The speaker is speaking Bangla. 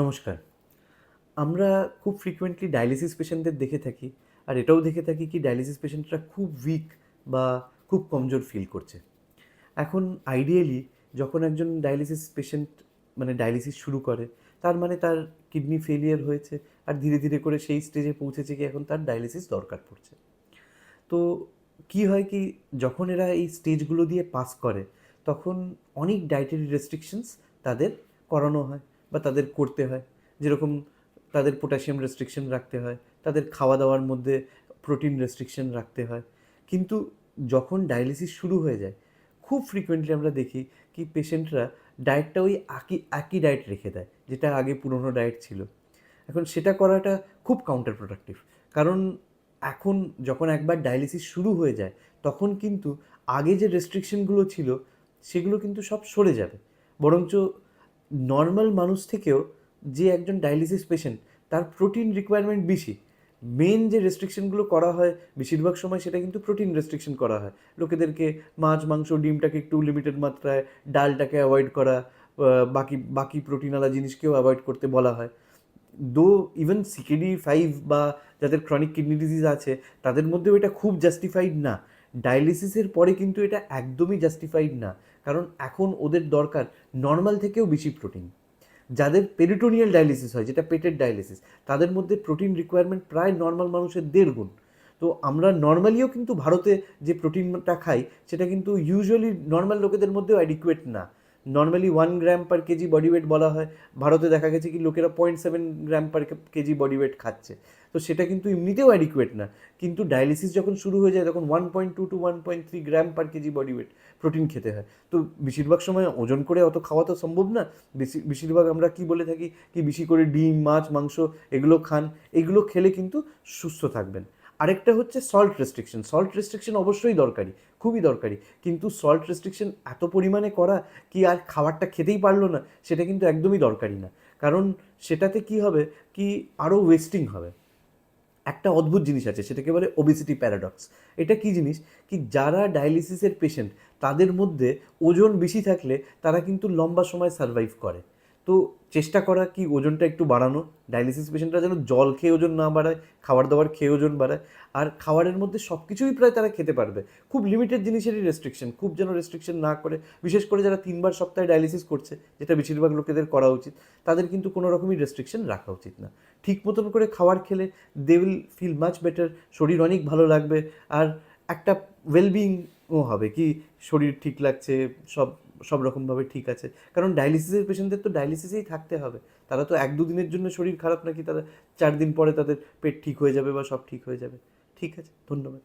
নমস্কার। আমরা খুব ফ্রিকোয়েন্টলি ডায়ালিসিস পেশেন্টদের দেখে থাকি, আর এটাও দেখে থাকি কি ডায়ালিসিস পেশেন্টরা খুব উইক বা খুব কমজোর ফিল করছে। এখন আইডিয়ালি যখন একজন ডায়ালিসিস পেশেন্ট মানে ডায়ালিসিস শুরু করে, তার মানে তার কিডনি ফেলিয়ার হয়েছে, আর ধীরে ধীরে করে সেই স্টেজে পৌঁছেছে কি এখন তার ডায়ালিসিস দরকার পড়ছে। তো কি হয় কি যখন এরা এই স্টেজগুলো দিয়ে পাস করে, তখন অনেক ডায়েটারি রেস্ট্রিকশনস তাদের করানো হয়। বা তাদের করতে হয়। যেরকম তাদের পটাশিয়াম রেস্ট্রিকশন রাখতে হয়, তাদের খাওয়া দাওয়ার মধ্যে প্রোটিন রেস্ট্রিকশন রাখতে হয়। কিন্তু যখন ডায়ালিসিস শুরু হয়ে যায়, খুব ফ্রিকোয়েন্টলি আমরা দেখি কি পেশেন্টরা ডায়েটটা ওই একই একই ডায়েট রেখে দেয়, যেটা আগে পুরনো ডায়েট ছিল। এখন সেটা করাটা খুব কাউন্টার প্রোডাক্টিভ কারণ এখন যখন একবার ডায়ালিসিস শুরু হয়ে যায়, তখন কিন্তু আগে যে রেস্ট্রিকশনগুলো ছিল, সেগুলো কিন্তু সব সরে যাবে। বরঞ্চ নর্মাল মানুষ থেকেও যে একজন ডায়ালিসিস পেশেন্ট তার প্রোটিন রিকোয়ারমেন্ট বেশি। মেন যে রেস্ট্রিকশনগুলো করা হয়, বেশিরভাগ সময় সেটা কিন্তু প্রোটিন রেস্ট্রিকশন করা হয়। লোকেদেরকে মাছ, মাংস, ডিমটাকে একটু লিমিটেড মাত্রায় ডালটাকে অ্যাভয়েড করা বাকি বাকি প্রোটিনওয়ালা জিনিসকেও অ্যাভয়েড করতে বলা হয়। দো ইভেন সিকেডি ফাইভ বা যাদের ক্রনিক কিডনি ডিজিজ আছে, তাদের মধ্যেও এটা খুব জাস্টিফাইড না। ডায়ালিসিসের পরে কিন্তু এটা একদমই জাস্টিফাইড না। কারণ এখন ওদের দরকার নর্মাল থেকেও বেশি প্রোটিন যাদের পেরিটোনিয়াল ডায়ালিসিস হয়, যেটা পেটের ডায়ালিসিস তাদের মধ্যে প্রোটিন রিকোয়ারমেন্ট প্রায় নর্মাল মানুষের দেড় গুণ। তো আমরা নর্মালিও কিন্তু ভারতে যে প্রোটিনটা খাই, সেটা কিন্তু ইউজুয়ালি নর্মাল লোকেদের মধ্যেও অ্যাডিকুয়েট না। Normally one gram per kg body weight বলা হয়। ভারতে দেখা গেছে কি লোকেরা point seven gram per kg body weight খাচ্ছে। তো সেটা কিন্তু এমনিতেও অ্যাডিকুয়েট না। কিন্তু ডায়ালিসিস যখন শুরু হয়ে যায়, তখন one point two to one point three gram per kg body weight protein খেতে হয়। তো বেশিরভাগ সময় ওজন করে অত খাওয়া তো সম্ভব না। বেশি, বেশিরভাগ আমরা কি বলে থাকি, কি বেশি করে ডিম, মাছ, মাংস এগুলো খান, এগুলো খেলে কিন্তু সুস্থ থাকবেন। আরেকটা হচ্ছে সল্ট রেস্ট্রিকশন সল্ট রেস্ট্রিকশন অবশ্যই দরকারি, খুবই দরকারি। কিন্তু সল্ট রেস্ট্রিকশন এত পরিমাণে করা কি আর খাবারটা খেতেই পারল না, সেটা কিন্তু একদমই দরকারি না। কারণ সেটাতে কি হবে? কি আরও ওয়েস্টিং হবে। একটা অদ্ভুত জিনিস আছে, সেটাকে বলে ওবিসিটি প্যারাডক্স এটা কি জিনিস? কি যারা ডায়ালিসিসের পেশেন্ট তাদের মধ্যে ওজন বেশি থাকলে তারা কিন্তু লম্বা সময় সার্ভাইভ করে। তো চেষ্টা করা কি ওজনটা একটু বাড়ানো? ডায়ালিসিস পেশেন্টরা যেন জল খেয়ে ওজন না বাড়ায়, খাবার দাবার খেয়ে ওজন বাড়ায়, আর খাবারের মধ্যে সব কিছুই প্রায় তারা খেতে পারবে। খুব লিমিটেড জিনিসেরই রেস্ট্রিকশন খুব যেন রেস্ট্রিকশন না করে, বিশেষ করে যারা তিনবার সপ্তাহে ডায়ালিসিস করছে, যেটা বেশিরভাগ লোকেদের করা উচিত, তাদের কিন্তু কোনো রকমই রেস্ট্রিকশন রাখা উচিত না। ঠিক মতন করে খাবার খেলে they will feel much better শরীর অনেক ভালো লাগবে, আর একটা ওয়েলবিংও হবে কি, শরীর ঠিক লাগছে, সব সব রকমভাবে ঠিক আছে। কারণ ডায়ালিসিসের পেশেন্টদের তো ডায়ালিসিসেই থাকতে হবে। তারা তো এক দুদিনের জন্য শরীর খারাপ নাকি তারা চার দিন পরে তাদের পেট ঠিক হয়ে যাবে বা সব ঠিক হয়ে যাবে। ঠিক আছে, ধন্যবাদ।